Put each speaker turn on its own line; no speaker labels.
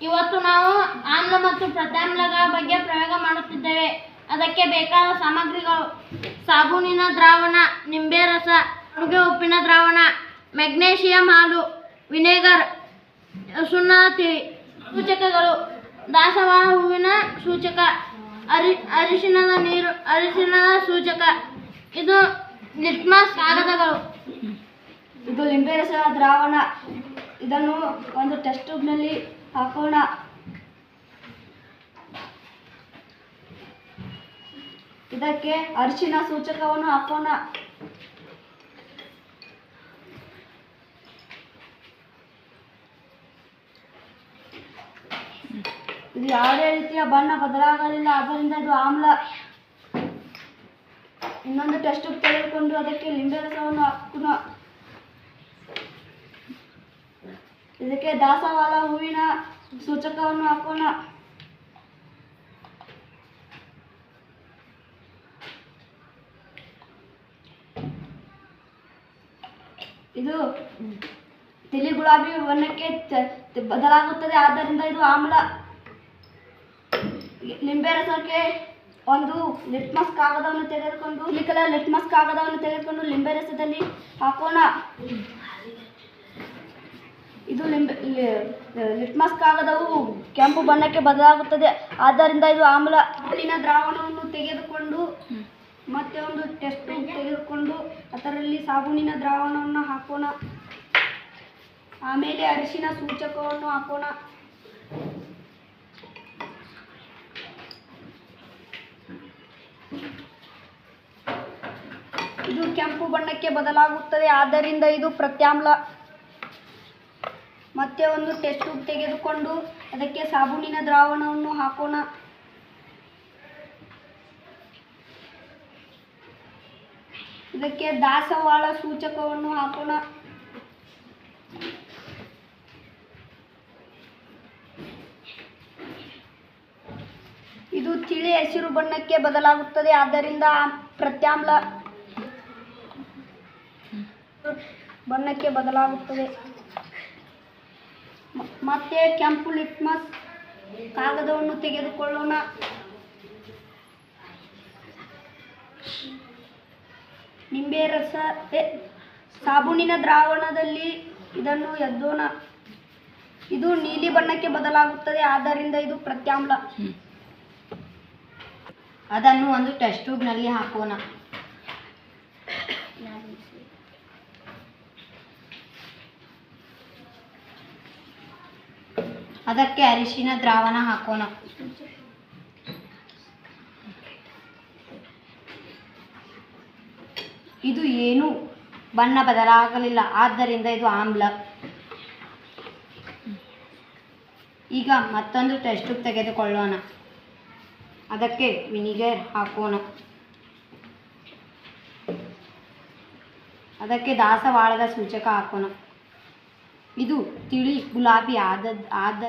ಇವತ್ತು ನಾವು ಆಮ್ಲ ಮತ್ತು ಪ್ರತ್ಯಾಮ್ಲಗಳ ಬಗ್ಗೆ ಪ್ರಯೋಗ ಮಾಡುತ್ತಿದ್ದೇವೆ. ಅದಕ್ಕೆ ಬೇಕಾದ ಸಾಮಗ್ರಿಗಳು ಸಾಬೂನಿನ ದ್ರಾವಣ ನಿಂಬೆ ರಸ ಅಡುಗೆ ಉಪ್ಪಿನ ದ್ರಾವಣ, ಮೆಗ್ನೇಷಿಯಂ ಹಾಲು, ವಿನೆಗರ್ ಸುಣ್ಣದ ತಿಳಿ, ಸೂಚಕಗಳು, ದಾಸವಾಳ ಹೂವಿನ ಸೂಚಕ, ಅರಿ, ಅರಿಶಿಣದ ನೀರು, ಅರಿಶಿಣದ ಸೂಚಕ, ಇದು ಲಿಟ್ಮಸ್ ಕಾಗದಗಳು.
ಇದು ಲಿಂಬೆ ರಸದ ದ್ರಾವಣ. ಇದನ್ನು ಒಂದು ಟೆಸ್ಟ್ ಟ್ಯೂಬ್ನಲ್ಲಿ ಹಾಕೋಣ. ಇದಕ್ಕೆ ಅರಿಶಿನ ಸೂಚಕವನ್ನು ಹಾಕೋಣ. ಇದು ಯಾವುದೇ ರೀತಿಯ ಬಣ್ಣ ಬದಲಾಗಲಿಲ್ಲ, ಆದ್ದರಿಂದ ಇದು ಆಮ್ಲ. ಇನ್ನೊಂದು ಟೆಸ್ಟ್ ತೆಗೆದುಕೊಂಡು ಅದಕ್ಕೆ ಲಿಂಬೆ ರಸವನ್ನು ಹಾಕೋಣ. ಇದಕ್ಕೆ ದಾಸವಾಳ ಹೂವಿನ ಸೂಚಕವನ್ನು ಹಾಕೋಣ. ಇದು ತಿಳಿ ಗುಲಾಬಿ ಬಣ್ಣಕ್ಕೆ ಬದಲಾಗುತ್ತದೆ. ಆದ್ದರಿಂದ ಇದು ಆಮ್ಲ. ನಿಂಬೆ ರಸಕ್ಕೆ ಒಂದು ಲಿಟ್ಮಸ್ ಕಾಗದವನ್ನು ತೆಗೆದುಕೊಂಡು, ಈ ಕಲರ್ ಲಿಟ್ಮಸ್ ಕಾಗದವನ್ನು ತೆಗೆದುಕೊಂಡು ಲಿಂಬೆ ರಸದಲ್ಲಿ ಹಾಕೋಣ. ಇದು ಲಿಟ್ಮಸ್ ಕಾಗದವು ಕೆಂಪು ಬಣ್ಣಕ್ಕೆ ಬದಲಾಗುತ್ತದೆ. ಆದ್ದರಿಂದ ಇದು ಆಮ್ಲ ಹಾಲಿನ ದ್ರಾವಣವನ್ನು ತೆಗೆದುಕೊಂಡು ಮತ್ತೆ ಒಂದು ಟೆಸ್ಟ್ ತೆಗೆದುಕೊಂಡು ಅದರಲ್ಲಿ ಸಾಬೂನಿನ ದ್ರಾವಣವನ್ನು ಹಾಕೋಣ. ಆಮೇಲೆ ಅರಿಶಿನ ಸೂಚಕವನ್ನು ಹಾಕೋಣ. ಇದು ಕೆಂಪು ಬಣ್ಣಕ್ಕೆ ಬದಲಾಗುತ್ತದೆ. ಆದ್ದರಿಂದ ಇದು ಪ್ರತ್ಯಾಮ್ಲ ಮತ್ತೆ ಒಂದು ಟೆಸ್ಟ್ ಟ್ಯೂಬ್ ತೆಗೆದುಕೊಂಡು ಅದಕ್ಕೆ ಸಾಬೂನಿನ ದ್ರಾವಣವನ್ನು ಹಾಕೋಣ. ಇದಕ್ಕೆ ದಾಸವಾಳ ಸೂಚಕವನ್ನು ಹಾಕೋಣ. ಇದು ತಿಳಿ ಹಸಿರು ಬಣ್ಣಕ್ಕೆ ಬದಲಾಗುತ್ತದೆ, ಆದ್ದರಿಂದ ಪ್ರತ್ಯಾಮ್ಲ ಬಣ್ಣಕ್ಕೆ ಬದಲಾಗುತ್ತದೆ. ಮತ್ತೆ ಕೆಂಪು ಲಿಟ್ಮಸ್ ಕಾಗದವನ್ನು ತೆಗೆದುಕೊಳ್ಳೋಣ. ನಿಂಬೆ ರಸ ಎ, ಸಾಬೂನಿನ ದ್ರಾವಣದಲ್ಲಿ ಇದನ್ನು ಎದ್ದೋಣ. ಇದು ನೀಲಿ ಬಣ್ಣಕ್ಕೆ ಬದಲಾಗುತ್ತದೆ ಆದ್ದರಿಂದ ಇದು ಪ್ರತ್ಯಾಮ್ಲ.
ಅದನ್ನು ಒಂದು ಟೆಸ್ಟ್ ಟ್ಯೂಬ್ನಲ್ಲಿ ಹಾಕೋಣ. ಅದಕ್ಕೆ ಅರಿಶಿನ, ದ್ರಾವಣ ಹಾಕೋಣ. ಇದು ಏನು? ಬಣ್ಣ ಬದಲಾಗಲಿಲ್ಲ. ಆದ್ದರಿಂದ ಇದು ಆಮ್ಲ. ಈಗ ಮತ್ತೊಂದು ಟೆಸ್ಟ್ ತೆಗೆದುಕೊಳ್ಳೋಣ. ಅದಕ್ಕೆ ವಿನಿಗರ್ ಹಾಕೋಣ. ಅದಕ್ಕೆ ದಾಸವಾಳದ ಸೂಚಕ ಹಾಕೋಣ. ಇದು ತಿಳಿ ಗುಲಾಬಿ ಆದ ಆದ